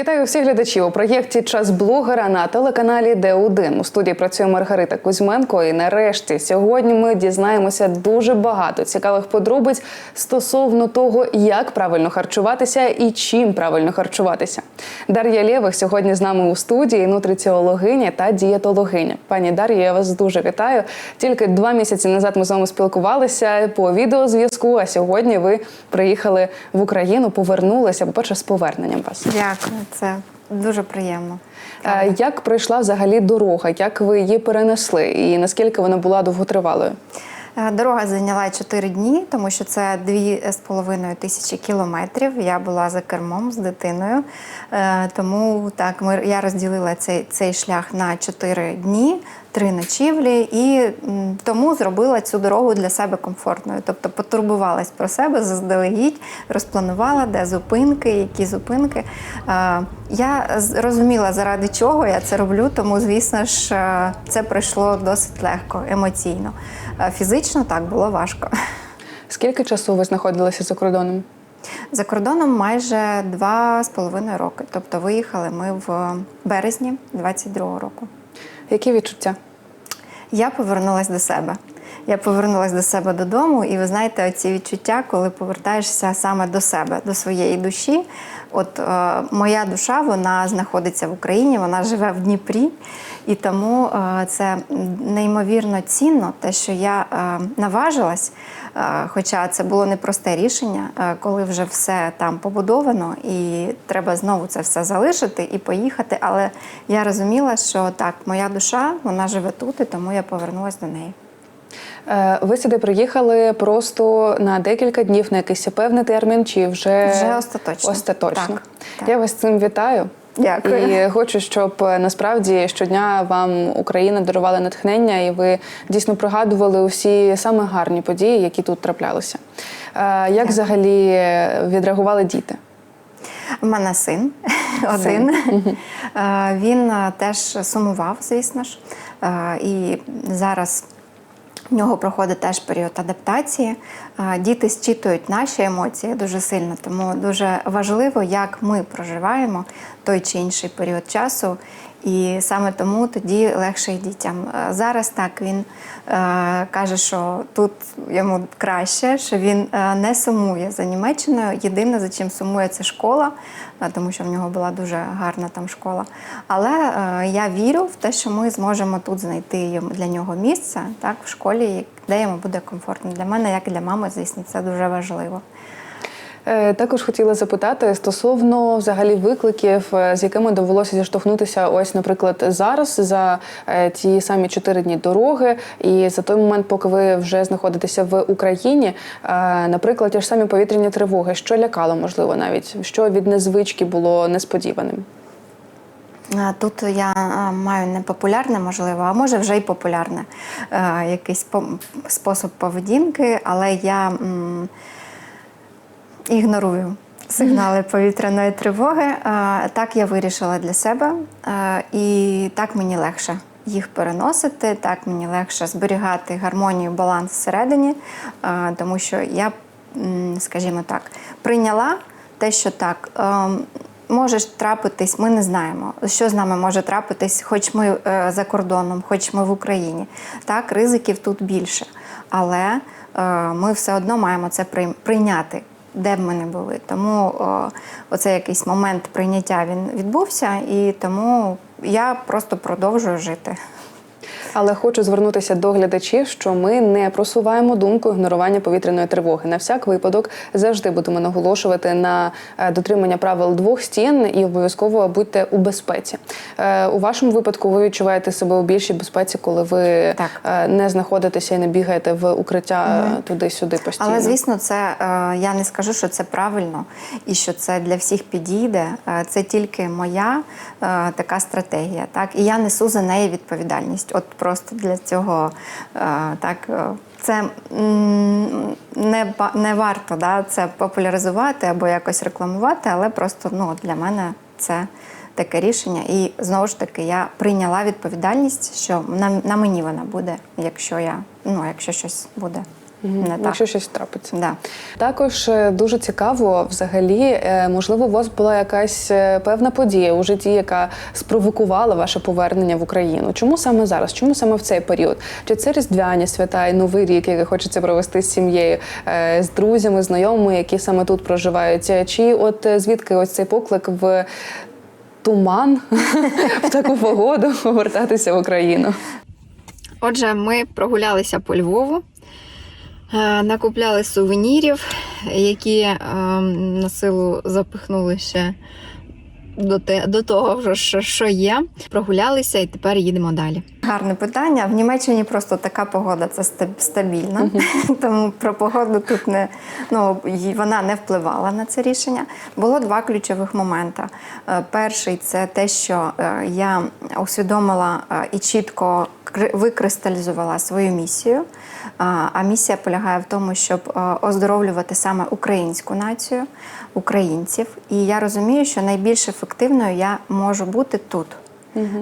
Вітаю всіх глядачів у проєкті Час блогера на телеканалі Д1. У студії працює Маргарита Кузьменко. І нарешті сьогодні ми дізнаємося дуже багато цікавих подробиць стосовно того, як правильно харчуватися і чим правильно харчуватися. Дар'я Лєвих сьогодні з нами у студії, нутриціологиня та дієтологиня. Пані Дар'я, я вас дуже вітаю. Тільки два місяці назад ми з вами спілкувалися по відеозв'язку. А сьогодні ви приїхали в Україну, повернулися. По перше, з поверненням вас. Дякую, це дуже приємно. Правда. Як пройшла взагалі дорога? Як ви її перенесли? І наскільки вона була довготривалою? Е, Дорога зайняла 4 дні, тому що це 2,5 тисячі кілометрів. Я була за кермом з дитиною. Е, Тому так, я розділила цей, цей шлях на 4 дні, 3 ночівлі, і тому зробила цю дорогу для себе комфортною. Тобто потурбувалась про себе заздалегідь, розпланувала, де зупинки, які зупинки. Я з- розуміла, заради чого я це роблю, тому, звісно ж, це пройшло досить легко, емоційно. Фізично так було важко. Скільки часу ви знаходилися за кордоном? За кордоном майже два з половиною роки. Тобто виїхали ми в березні 22-го року. Які відчуття? Я повернулася до себе. Я повернулася до себе додому, і ви знаєте, оці відчуття, коли повертаєшся саме до себе, до своєї душі. От е, моя душа вона знаходиться в Україні, вона живе в Дніпрі, і тому е, це неймовірно цінно, те, що я е, наважилась. Е, Хоча це було непросте рішення, е, коли вже все там побудовано, і треба знову це все залишити і поїхати. Але я розуміла, що так, моя душа вона живе тут, і тому я повернулася до неї. Е, Ви сюди приїхали просто на декілька днів, на якийсь певний термін, чи вже, Вже остаточно. остаточно? Так, так. Я вас з цим вітаю. Дякую. І хочу, щоб е, насправді щодня вам Україна дарувала натхнення, і ви дійсно пригадували усі саме гарні події, які тут траплялися. Е, Як взагалі відреагували діти? У мене син один. Е, Він теж сумував, звісно ж. І зараз в нього проходить теж період адаптації. Діти зчитують наші емоції дуже сильно, тому дуже важливо, як ми проживаємо той чи інший період часу. І саме тому тоді легше й дітям. Зараз так він е, каже, що тут йому краще, що він е, не сумує за Німеччиною. Єдине, за чим сумує, це школа, е, тому що в нього була дуже гарна там школа. Але е, я вірю в те, що ми зможемо тут знайти для нього місце так, в школі, де йому буде комфортно. Для мене, як і для мами, звісно, це дуже важливо. Е, Також хотіла запитати стосовно взагалі викликів, е, з якими довелося зіштовхнутися, ось, наприклад, зараз за е, ті самі чотири дні дороги, і за той момент, поки ви вже знаходитеся в Україні, наприклад, ті ж самі повітряні тривоги, що лякало, можливо, навіть що від незвички було несподіваним. Тут я маю непопулярне, можливо, а може вже й популярне е, якийсь спосіб поведінки, але я ігнорую сигнали повітряної тривоги. Е, Так я вирішила для себе, е, і так мені легше їх переносити, так мені легше зберігати гармонію, баланс всередині, тому що я, скажімо так, прийняла те, що так. Може трапитись, ми не знаємо, що з нами може трапитись, хоч ми е, за кордоном, хоч ми в Україні. Так, ризиків тут більше. Але е, ми все одно маємо це прийняти, де б ми не були. Тому о, оцей якийсь момент прийняття він відбувся, і тому я просто продовжую жити. Але хочу звернутися до глядачів, що ми не просуваємо думку ігнорування повітряної тривоги. На всяк випадок завжди будемо наголошувати на е, дотримання правил двох стін і обов'язково будьте у безпеці. Е, У вашому випадку ви відчуваєте себе у більшій безпеці, коли ви Так. е, не знаходитеся і не бігаєте в укриття е, туди-сюди постійно. Але звісно, це я не скажу, що це правильно і що це для всіх підійде. Це тільки моя така стратегія. Так, і я несу за неї відповідальність. От просто для цього е, так. е, Це не, не варто да, це популяризувати або якось рекламувати, але просто ну, для мене це таке рішення. І знову ж таки я прийняла відповідальність, що на, на мені вона буде, якщо я ну, якщо щось буде. Не так. Якщо щось трапиться. Да. Також е, дуже цікаво, взагалі, е, можливо, у вас була якась е, певна подія у житті, яка спровокувала ваше повернення в Україну. Чому саме зараз? Чому саме в цей період? Чи це різдвяні свята і новий рік, який хочеться провести з сім'єю, з друзями, знайомими, які саме тут проживають? Чи от звідки ось цей поклик в туман в таку погоду повертатися в Україну? Отже, ми прогулялися по Львову, накупляли сувенірів, які е, на силу запихнули ще до, те, до того, вже, що, що є. Прогулялися і тепер їдемо далі. Гарне питання. В Німеччині просто така погода це стаб- стабільна, тому про погоду тут не ну вона не впливала на це рішення. Було два ключових моменти. Е, Перший це те, що е, я усвідомила е, і чітко кри- викристалізувала свою місію. А місія полягає в тому, щоб е, оздоровлювати саме українську націю, українців. І я розумію, що найбільш ефективною я можу бути тут,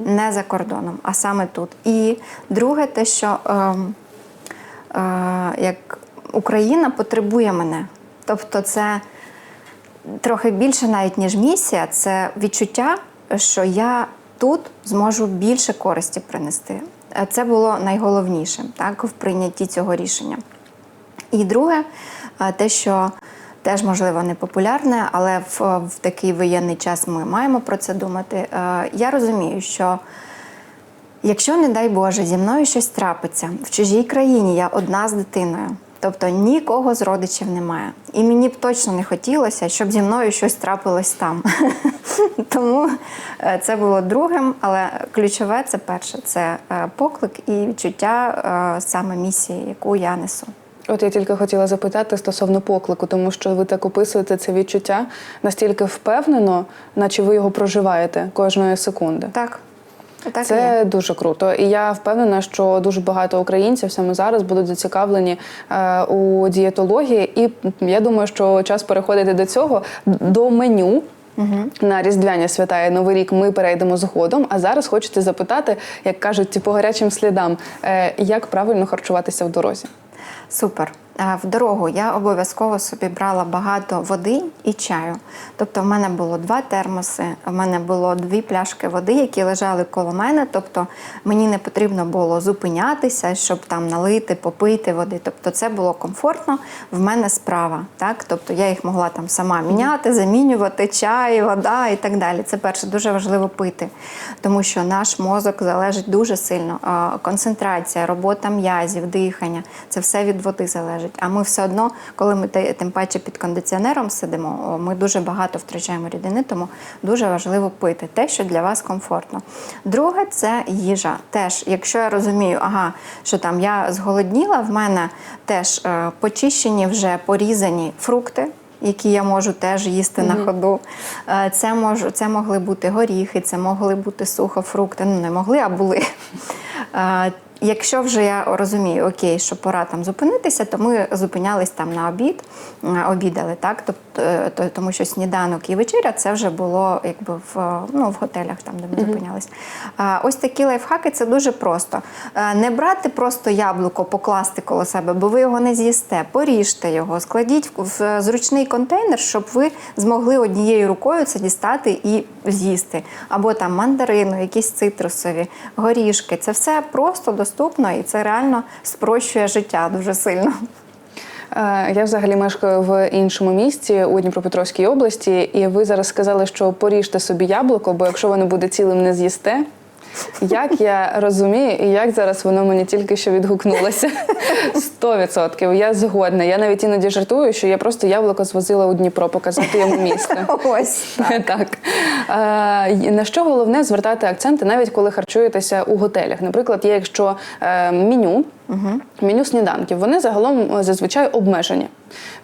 не за кордоном, а саме тут. І друге, те, що ем, е, як Україна потребує мене. Тобто, це трохи більше навіть ніж місія, це відчуття, що я тут зможу більше користі принести. Е, Це було найголовніше так, в прийнятті цього рішення. І друге, е, те, що теж можливо не популярне, але в, в такий воєнний час ми маємо про це думати. Е, Я розумію, що Якщо, не дай Боже, зі мною щось трапиться в чужій країні, я одна з дитиною. Тобто нікого з родичів немає. І мені б точно не хотілося, щоб зі мною щось трапилось там. Тому е, це було другим, але ключове це перше це е, поклик і відчуття е, саме місії, яку я несу. От я тільки хотіла запитати стосовно поклику, тому що ви так описуєте це відчуття настільки впевнено, наче ви його проживаєте кожної секунди. Так, так Це є. дуже круто, і я впевнена, що дуже багато українців саме зараз будуть зацікавлені е, у дієтології. І я думаю, що час переходити до цього до меню. На різдвяні свята і новий рік ми перейдемо згодом. А зараз хочете запитати, як кажуть, по гарячим слідам, е, як правильно харчуватися в дорозі. Супер. А В дорогу я обов'язково собі брала багато води і чаю. Тобто, в мене було два термоси, в мене було дві пляшки води, які лежали коло мене. Тобто мені не потрібно було зупинятися, щоб там налити, попити води. Тобто, це було комфортно. В мене справа. Так? Тобто я їх могла там сама міняти, замінювати чай, вода і так далі. Це перше дуже важливо пити, тому що наш мозок залежить дуже сильно. Концентрація, робота м'язів, дихання це все від води залежить. А ми все одно, коли ми тим паче під кондиціонером сидимо, ми дуже багато втрачаємо рідини, тому дуже важливо пити те, що для вас комфортно. Друге це їжа. Теж, якщо я розумію, ага, що там я зголодніла, в мене теж е, почищені вже порізані фрукти. Які я можу теж їсти на ходу. Е, Це можу, це могли бути горіхи, це могли бути сухофрукти. Ну не могли, а були. Якщо вже я розумію, окей, що пора там зупинитися, то ми зупинялись там на обід, обідали, так? Тобто, тому що сніданок і вечеря це вже було якби в, ну, в готелях, там, де ми зупинялись. Ось такі лайфхаки це дуже просто. Не брати просто яблуко, покласти коло себе, бо ви його не з'їсте. Поріжте його, складіть в зручний контейнер, щоб ви змогли однією рукою це дістати і з'їсти. Або там мандарину, якісь цитрусові, горішки. Це все просто доступно і це реально спрощує життя дуже сильно. Е, Я взагалі мешкаю в іншому місті у Дніпропетровській області, і ви зараз сказали, що поріжте собі яблуко, бо якщо воно буде цілим, не з'їсте. Як я розумію, і як зараз воно мені тільки що відгукнулося. Сто відсотків. Я згодна. Я навіть іноді жартую, що я просто яблуко звозила у Дніпро, показати йому місто. Ось. Так. Е, й- на що головне звертати акценти, навіть коли харчуєтеся у готелях? Наприклад, є якщо е, меню, меню сніданків, вони загалом е, зазвичай обмежені.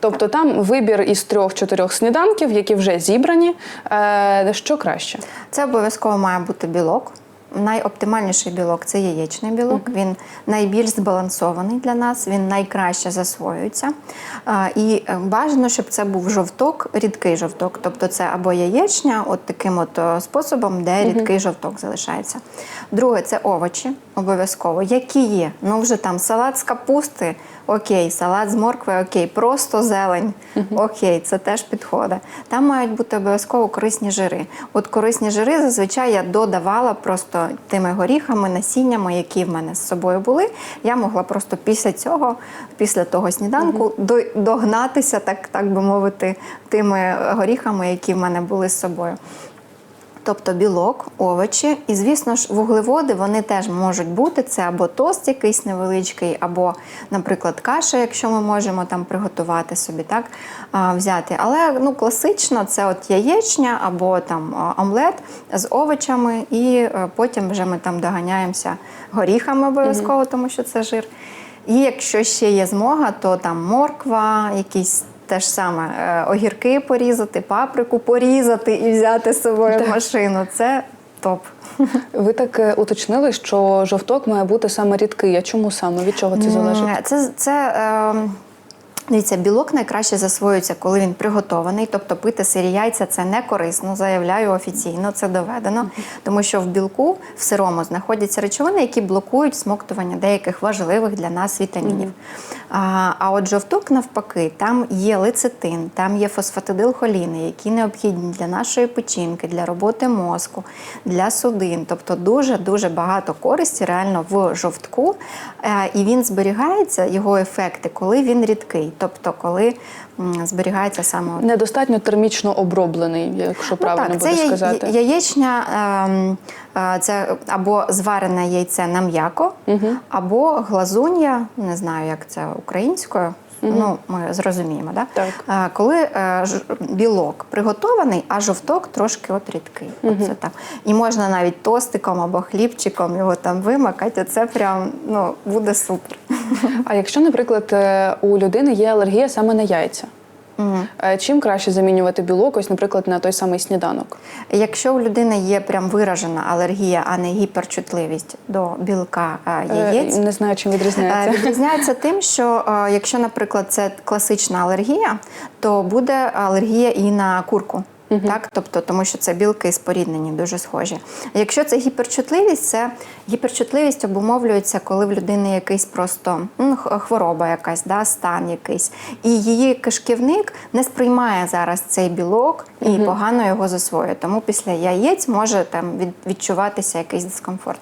Тобто там вибір із трьох-чотирьох сніданків, які вже зібрані. Е, що краще? Це обов'язково має бути білок. Найоптимальніший білок це яєчний білок. Він найбільш збалансований для нас, він найкраще засвоюється. І е, бажано, щоб це був жовток, рідкий жовток. Тобто це або яєчня, от таким от е, способом, де рідкий жовток залишається. Друге це овочі, обов'язково. Які є? Ну вже там салат з капусти. Окей, салат з моркви, окей, просто зелень. Окей, це теж підходить. Там мають бути обов'язково корисні жири. От корисні жири зазвичай я додавала просто тими горіхами, насіннями, які в мене з собою були. Я могла просто після цього, після того сніданку, до- догнатися, так, так би мовити, тими горіхами, які в мене були з собою. Тобто білок, овочі, і, звісно ж, вуглеводи вони теж можуть бути. Це або тост якийсь невеличкий, або, наприклад, каша, якщо ми можемо там приготувати собі, так взяти. Але ну, класично це от яєчня або там омлет з овочами, і е, потім вже ми там доганяємося горіхами обов'язково, тому що це жир. І якщо ще є змога, то там морква, якісь те ж саме е, огірки порізати, паприку порізати і взяти з собою так. машину. Це топ. Ви так е, уточнили, що жовток має бути саме рідкий. А чому саме? Від чого це залежить? Це, це е, дивіться, білок найкраще засвоюється, коли він приготований. Тобто пити сирі яйця це не корисно, заявляю офіційно, це доведено. Тому що в білку в сирому знаходяться речовини, які блокують смоктування деяких важливих для нас вітамінів. А, а от жовток, навпаки, там є лецитин, там є фосфатидилхоліни, які необхідні для нашої печінки, для роботи мозку, для судин. Тобто дуже дуже багато користі реально в жовтку. Е, І він зберігається, його ефекти, коли він рідкий, тобто коли зберігається саме Недостатньо термічно оброблений, якщо правильно Ну, так, буде це сказати. я- яєчня, ем, е, це або зварене яйце на м'яко, або глазун'я, не знаю, як це українською. Ну, ми зрозуміємо, да? Так. Коли е, ж- білок приготований, а жовток трошки от рідкий. Оце так. І можна навіть тостиком або хлібчиком його там вимакати. Це прям ну, буде супер. А якщо, наприклад, е, у людини є алергія саме на яйця, е, чим краще замінювати білок, ось, наприклад, на той самий сніданок? Якщо у людини є прям виражена алергія, а не гіперчутливість до білка е, Е, яєць, Не знаю, чим відрізняється. Відрізняється тим, що якщо, наприклад, це класична алергія, то буде алергія і на курку. Так, тобто, тому що це білки споріднені, дуже схожі. Якщо це гіперчутливість, це гіперчутливість обумовлюється, коли в людини якийсь просто ну, хвороба, якась, да, стан якийсь, і її кишківник не сприймає зараз цей білок і погано його засвоює. Тому після яєць може там від, відчуватися якийсь дискомфорт.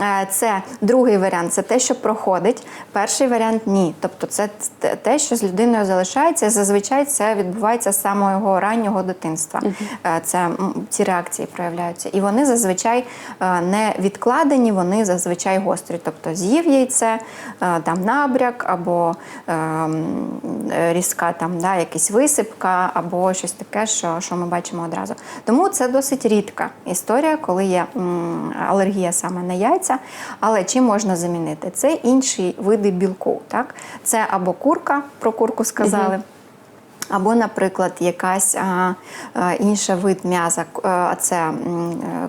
Е, Це другий варіант, це те, що проходить. Перший варіант ні. Тобто, це те- те, що з людиною залишається. Зазвичай це відбувається з самого його раннього дитинства. Е, Це ці реакції проявляються. І вони зазвичай е, не відкладені, вони зазвичай гострі. Тобто з'їв яйце, е, там набряк або різка там, да, якась висипка, або щось таке, що, що ми бачимо одразу. Тому це досить рідка історія, коли є алергія саме на яйця. Але чим можна замінити? Це інші види білку. Так? Це або курка, про курку сказали. Або, наприклад, якась а, а, інша вид м'яса, а це е,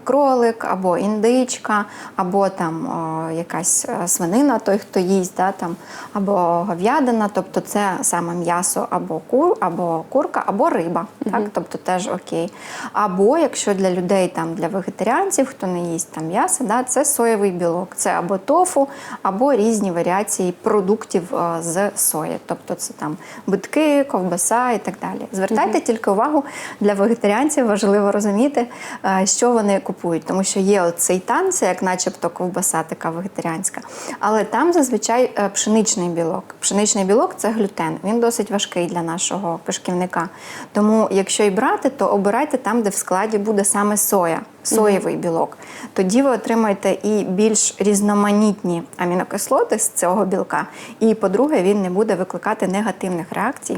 кролик, або індичка, або там а, якась свинина, той, хто їсть, да, там, або говядина, тобто це саме м'ясо або кур, або курка, або риба, так, тобто теж окей. Або якщо для людей, там, для вегетаріанців, хто не їсть там м'ясо, да, це соєвий білок, це або тофу, або різні варіації продуктів з сої, тобто це там битки, ковбаса і так далі. Звертайте тільки увагу для вегетаріанців, важливо розуміти, е, що вони купують, тому що є оцей тан, це як начебто ковбаса така вегетаріанська, але там зазвичай е, пшеничний білок. Пшеничний білок це глютен. Він досить важкий для нашого кишківника. Тому, якщо і брати, то обирайте там, де в складі буде саме соя, соєвий білок. Тоді ви отримаєте і більш різноманітні амінокислоти з цього білка. І, по-друге, він не буде викликати негативних реакцій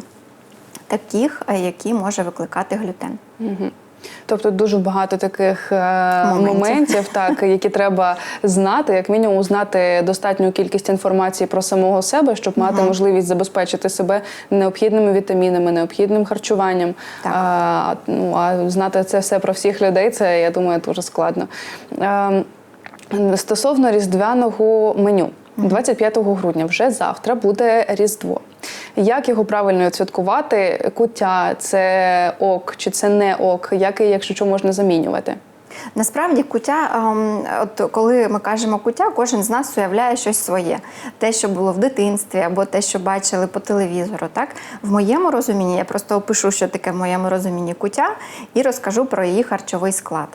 таких, е, які може викликати глютен. Тобто дуже багато таких е, Моментів. моментів, так, які треба знати, як мінімум знати достатню кількість інформації про самого себе, щоб мати можливість забезпечити себе необхідними вітамінами, необхідним харчуванням. Так. А, ну, а знати це все про всіх людей, це я думаю дуже складно. Е, Стосовно різдвяного меню, 25 грудня, вже завтра буде Різдво. Як його правильно святкувати? Куття це ок чи це не ок? Як і якщо що можна замінювати? Насправді куття, ем, от коли ми кажемо куття, кожен з нас уявляє щось своє, те, що було в дитинстві, або те, що бачили по телевізору. Так в моєму розумінні я просто опишу, що таке в моєму розумінні куття, і розкажу про її харчовий склад.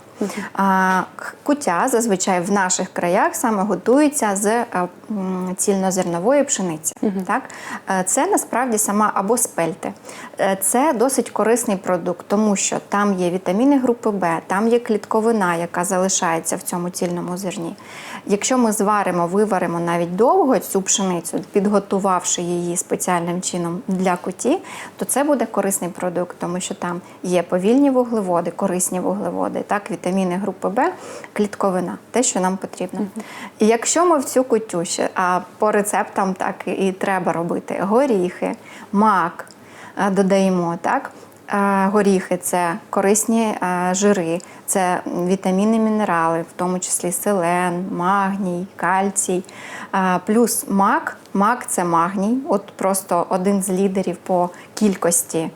Куття зазвичай в наших краях саме готується з е, цільнозернової пшениці. Так? Е, Це насправді сама або спельти. Е, Це досить корисний продукт, тому що там є вітаміни групи Б, там є клітковина, яка залишається в цьому цільному зерні. Якщо ми зваримо, виваримо навіть довго цю пшеницю, підготувавши її спеціальним чином для куті, то це буде корисний продукт, тому що там є повільні вуглеводи, корисні вуглеводи, так, вітаміни групи Б, клітковина, те, що нам потрібно. І якщо ми в цю кутю ще, а по рецептам так і треба робити горіхи, мак е, додаємо, так. Е, Горіхи це корисні е, жири, це вітаміни, мінерали, в тому числі селен, магній, кальцій. Е, Плюс мак. Мак це магній. От просто один з лідерів по кількості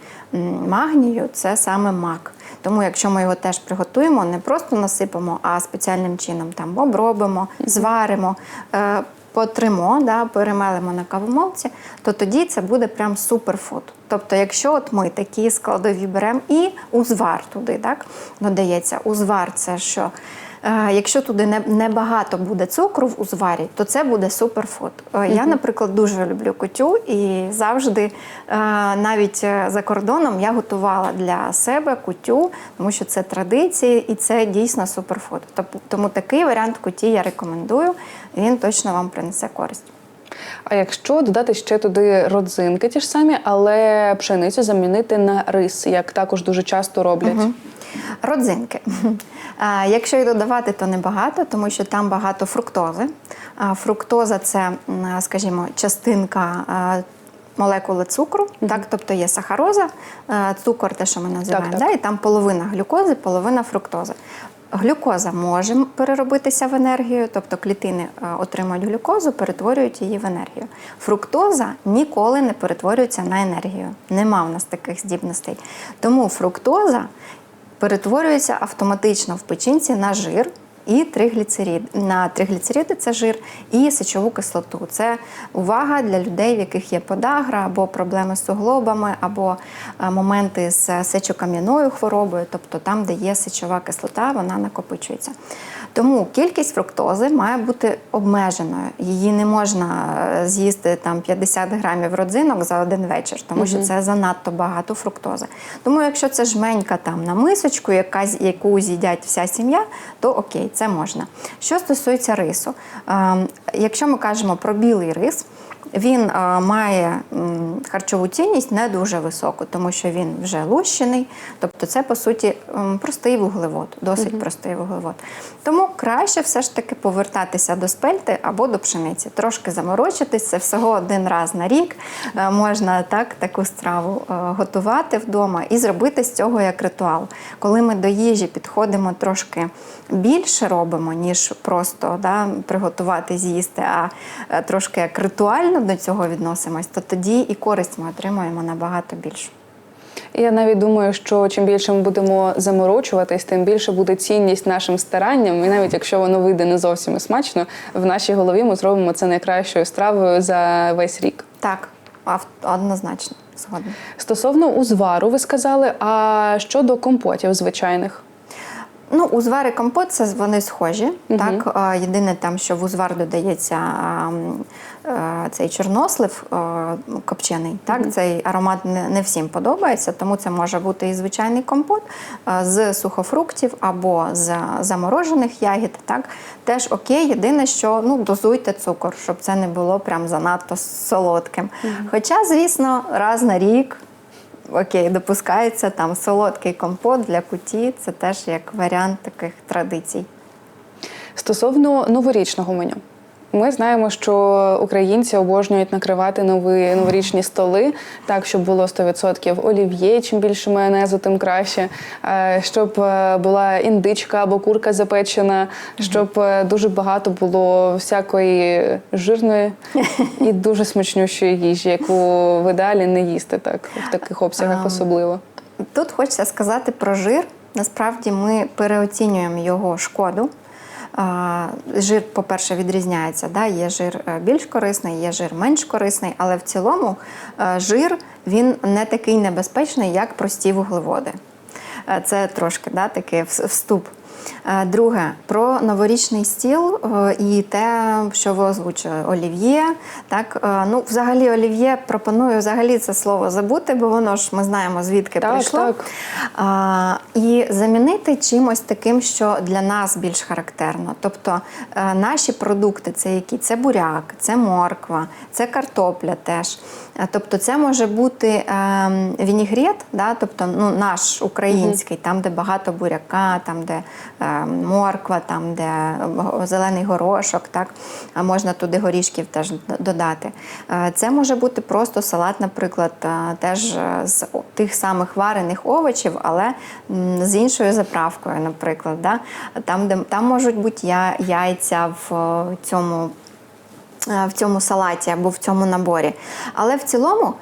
магнію це саме мак. Тому, якщо ми його теж приготуємо, не просто насипемо, а спеціальним чином там обробимо, зваримо. Потримо, да, перемелимо на кавомолці, то тоді це буде прям суперфуд. Тобто, якщо от ми такі складові беремо і узвар туди, так, додається. Узвар це що? Е, якщо туди не, небагато буде цукру в узварі, то це буде суперфуд. Е, Я, наприклад, дуже люблю кутю і завжди, е, навіть за кордоном, я готувала для себе кутю, тому що це традиції і це дійсно суперфуд. Тому такий варіант куті я рекомендую. Він точно вам принесе користь. А якщо додати ще туди родзинки, ті ж самі, але пшеницю замінити на рис, як також дуже часто роблять. Родзинки. Якщо і додавати, то небагато, тому що там багато фруктози. Фруктоза це, скажімо, частинка. Молекули цукру, так, тобто є сахароза, цукор, те, що ми називаємо, так. Да, і там половина глюкози, половина фруктози. Глюкоза може переробитися в енергію, тобто клітини отримують глюкозу, перетворюють її в енергію. Фруктоза ніколи не перетворюється на енергію. Нема в нас таких здібностей. Тому фруктоза перетворюється автоматично в печінці на жир. І тригліцерид. На тригліцериди це жир і сечову кислоту. Це увага для людей, в яких є подагра або проблеми з суглобами, або моменти з сечокам'яною хворобою, тобто там, де є сечова кислота, вона накопичується. Тому кількість фруктози має бути обмеженою. Її не можна е, з'їсти там 50 грамів родзинок за один вечір, тому що це занадто багато фруктози. Тому, якщо це жменька там на мисочку, яка, яку з'їдять вся сім'я, то окей, це можна. Що стосується рису, е, якщо ми кажемо про білий рис, він е, має харчову цінність не дуже високу, тому що він вже лущений. Тобто, це по суті простий вуглевод, досить простий вуглевод. Тому краще все ж таки повертатися до спельти або до пшениці. Трошки заморочитись, це всього один раз на рік. Е, Можна так таку страву е, готувати вдома і зробити з цього як ритуал. Коли ми до їжі підходимо трошки більше робимо, ніж просто да, приготувати, з'їсти, а трошки як ритуально до цього відносимось, то тоді і користь ми отримуємо набагато більше. Я навіть думаю, що чим більше ми будемо заморочуватись, тим більше буде цінність нашим старанням. І навіть якщо воно вийде не зовсім смачно, в нашій голові ми зробимо це найкращою стравою за весь рік. Так, однозначно згодна. Стосовно узвару, ви сказали. А щодо компотів звичайних? Ну, узвар і компот це вони схожі. Так? Єдине там, що в узвар додається цей чорнослив е, копчений. Так? Цей аромат не, всім подобається, тому це може бути і звичайний компот е, з сухофруктів або з заморожених ягід. Так? Теж окей, єдине, що ну, дозуйте цукор, щоб це не було прям занадто солодким. Хоча, звісно, раз на рік окей, допускається там солодкий компот для куті. Це теж як варіант таких традицій. Стосовно новорічного меню. Ми знаємо, що українці обожнюють накривати нові новорічні столи, так щоб було 100% олів'є. Чим більше майонезу, тим краще. Е, Щоб е, була індичка або курка запечена, щоб е, дуже багато було всякої жирної і дуже смачнющої їжі, яку в ідеалі не їсти так в таких обсягах, особливо. Тут хочеться сказати про жир. Насправді ми переоцінюємо його шкоду. Жир, по-перше, відрізняється. Да? Є жир е, більш корисний, є жир менш корисний, але в цілому е, жир він не такий небезпечний, як прості вуглеводи. Е, Це трошки да, такий вступ. Е, Друге, про новорічний стіл е, і те, що ви озвучили, олів'є. Так, е, ну, взагалі, олів'є пропоную взагалі це слово забути, бо воно ж ми знаємо звідки Так, прийшло. так. А, і замінити чимось таким, що для нас більш характерно. Тобто наші продукти це які? Це буряк, це морква, це картопля теж. Е, Тобто це може бути е, вінігрет, да? тобто ну, наш український, там, де багато буряка, там, де е, морква, там, де зелений горошок, так? а можна туди горішків теж додати. Е, Це може бути просто салат, наприклад, е, теж з тих самих варених овочів, але з іншою заправкою, наприклад. Да? Там, де, там можуть бути яйця в цьому в цьому салаті або в цьому наборі. Але в цілому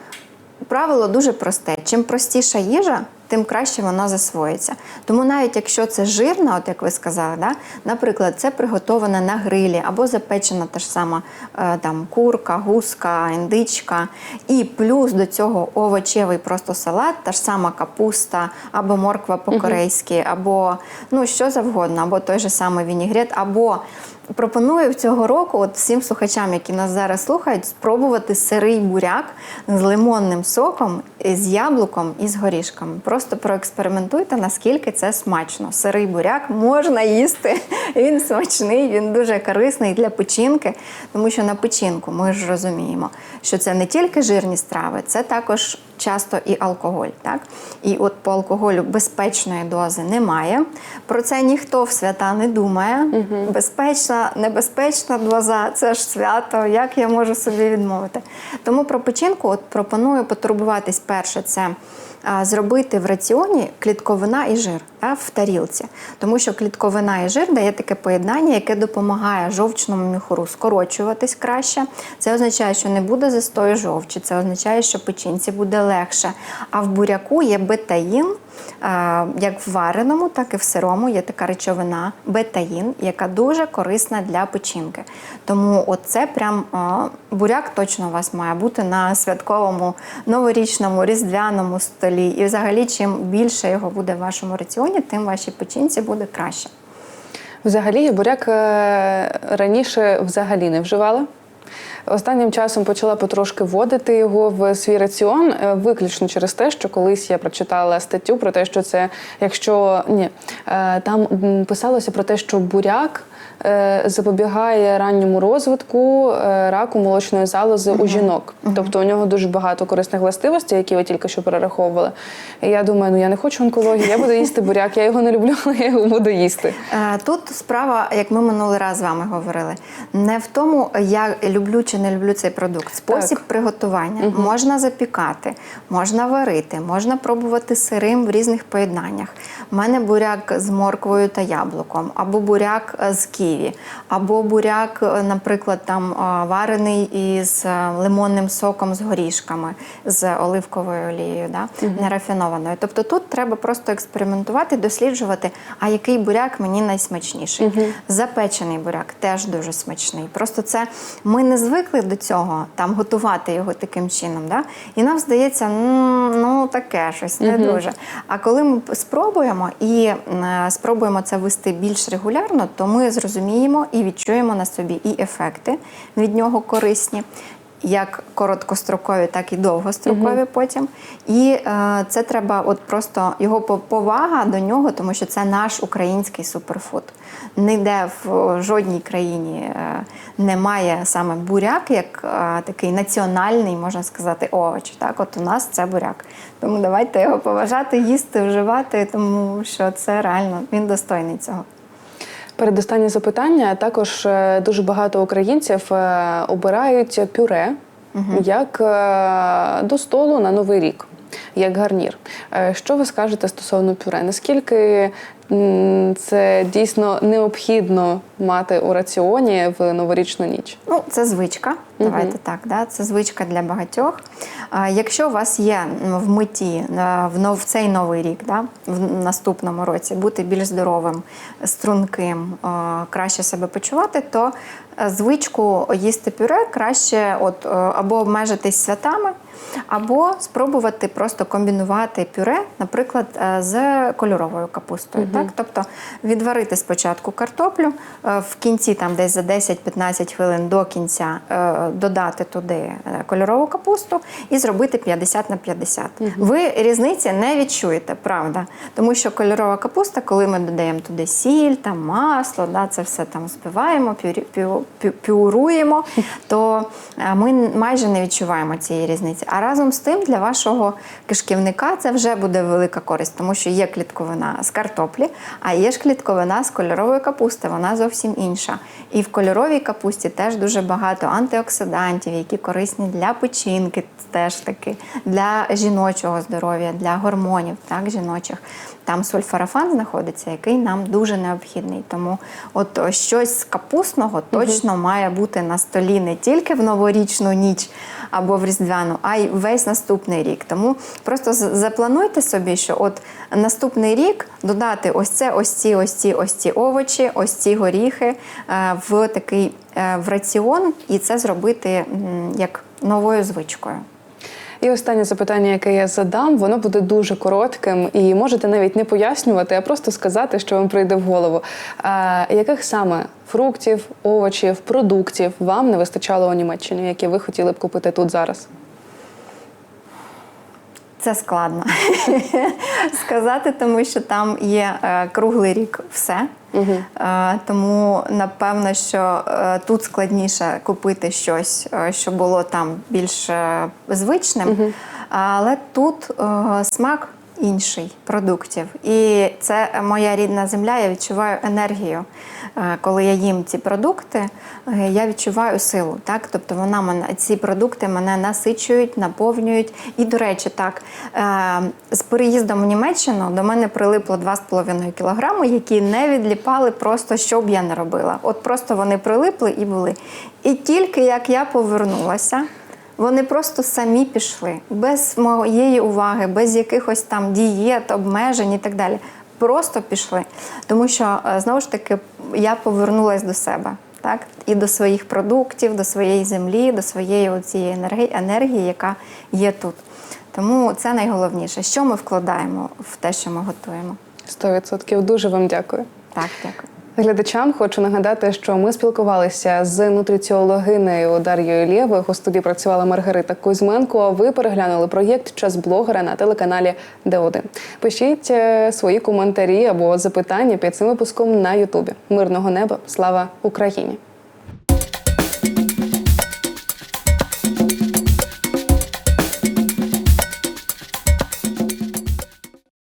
правило дуже просте. Чим простіша їжа, тим краще вона засвоїться. Тому навіть якщо це жирна, от як ви сказали, да? наприклад, це приготоване на грилі або запечена та ж сама е, там, курка, гуска, індичка, і плюс до цього овочевий просто салат, та ж сама капуста, або морква по-корейськи, або ну, що завгодно, або той же самий вінігрет, або Пропоную цього року от всім слухачам, які нас зараз слухають, спробувати сирий буряк з лимонним соком, з яблуком і з горішками. Просто проекспериментуйте, наскільки це смачно. Сирий буряк можна їсти. Він смачний, він дуже корисний для печінки, тому що на печінку ми ж розуміємо, що це не тільки жирні страви, це також часто і алкоголь. Так? І от по алкоголю безпечної дози немає. Про це ніхто в свята не думає. Безпечна, небезпечна доза це ж свято. Як я можу собі відмовити? Тому про печінку от пропоную потурбуватись перше це. Зробити в раціоні клітковина і жир в тарілці, тому що клітковина і жир дає таке поєднання, яке допомагає жовчному міхуру скорочуватись краще. Це означає, що не буде застою жовчі, це означає, що печінці буде легше. А в буряку є бетаїн, як в вареному, так і в сирому є така речовина бетаїн, яка дуже корисна для печінки. Тому оце прям буряк точно у вас має бути на святковому новорічному різдвяному столі. І взагалі, чим більше його буде в вашому раціоні, тим вашій печінці буде краще. Взагалі, буряк е, раніше взагалі не вживала. Останнім часом почала потрошки вводити його в свій раціон, е, виключно через те, що колись я прочитала статтю про те, що це, якщо ні, е, там писалося про те, що буряк запобігає ранньому розвитку е, раку молочної залози у жінок. Тобто у нього дуже багато корисних властивостей, які ви тільки що перераховували. І я думаю, ну я не хочу онкології, я буду їсти буряк, я його не люблю, але я його буду їсти. Е, Тут справа, як ми минулий раз з вами говорили, не в тому, я люблю чи не люблю цей продукт. Спосіб Так. приготування можна запікати, можна варити, можна пробувати сирим в різних поєднаннях. У мене буряк з морквою та яблуком, або буряк е, з ківі, або буряк, е, наприклад, там е, варений із е, лимонним соком з горішками, з оливковою олією, да? нерафінованою. Тобто тут треба просто експериментувати, досліджувати, а який буряк мені найсмачніший. Запечений буряк теж дуже смачний. Просто це ми не звикли до цього, там готувати його таким чином. Да? І нам здається, ну таке щось не дуже. А коли ми спробуємо і спробуємо це вести більш регулярно, то ми зрозуміємо і відчуємо на собі і ефекти від нього корисні. Як короткострокові, так і довгострокові потім. І е, це треба от просто його повага до нього, тому що це наш український суперфуд. Ніде в жодній країні е, немає саме буряк, як е, такий національний, можна сказати, овоч. Так, от у нас це буряк. Тому давайте його поважати, їсти, вживати, тому що це реально він достойний цього. Передостаннє запитання. Також е, дуже багато українців е, обирають пюре як е, до столу на новий рік, як гарнір. Е, Що ви скажете стосовно пюре? Наскільки це дійсно необхідно мати у раціоні в новорічну ніч? Ну, це звичка. Давайте так, да? це звичка для багатьох. Якщо у вас є в меті а, в, цей новий рік, да? в наступному році бути більш здоровим, струнким, краще себе почувати, то е, звичку їсти пюре краще от, е, або обмежитись святами, або спробувати просто комбінувати пюре, наприклад, е, з кольоровою капустою. Так? Тобто відварити спочатку картоплю, е, в кінці, там десь за 10-15 хвилин до кінця, е, додати туди кольорову капусту і зробити 50 на 50. Ви різниці не відчуєте, правда? Тому що кольорова капуста, коли ми додаємо туди сіль, там масло, да, це все там збиваємо, пюруємо, то ми майже не відчуваємо цієї різниці. А разом з тим для вашого кишківника це вже буде велика користь, тому що є клітковина з картоплі, а є ж клітковина з кольорової капусти, вона зовсім інша. І в кольоровій капусті теж дуже багато антиоксидантів, які корисні для печінки, теж таки, для жіночого здоров'я, для гормонів так, жіночих. Там сульфорафан знаходиться, який нам дуже необхідний. Тому от щось з капустного точно має бути на столі не тільки в новорічну ніч або в різдвяну, а й весь наступний рік. Тому просто заплануйте собі, що от наступний рік додати ось це, ось ці, ось ці, ось ці овочі, ось ці горіхи е, в такий е, в раціон, і це зробити як новою звичкою. І останнє запитання, яке я задам, воно буде дуже коротким, і можете навіть не пояснювати, а просто сказати, що вам прийде в голову. А, яких саме фруктів, овочів, продуктів вам не вистачало у Німеччині, які ви хотіли б купити тут зараз? Це складно сказати, тому що там є е, круглий рік все. Е, тому напевно, що е, тут складніше купити щось, що було там більш звичним. Але тут смак інший продуктів. І це моя рідна земля. Я відчуваю енергію. Е, Коли я їм ці продукти, е, я відчуваю силу. Так? Тобто вона мене, ці продукти мене насичують, наповнюють. І, до речі, так, е, з переїздом в Німеччину до мене прилипло 2,5 кілограми, які не відліпали просто, що б я не робила. От просто вони прилипли і були. І тільки як я повернулася, вони просто самі пішли, без моєї уваги, без якихось там дієт, обмежень і так далі. Просто пішли. Тому що е, знову ж таки я повернулася до себе, так? І до своїх продуктів, до своєї землі, до своєї цієї енергії, енергії, яка є тут. Тому це найголовніше, що ми вкладаємо в те, що ми готуємо. 100%. Дуже вам дякую. Так, дякую. Глядачам хочу нагадати, що ми спілкувалися з нутриціологинею Дар'єю Лєвих. У студії працювала Маргарита Кузьменко. а Ви переглянули проєкт Час блогера на телеканалі Д1. Пишіть е, свої коментарі або запитання під цим випуском на Ютубі. Мирного неба, слава Україні!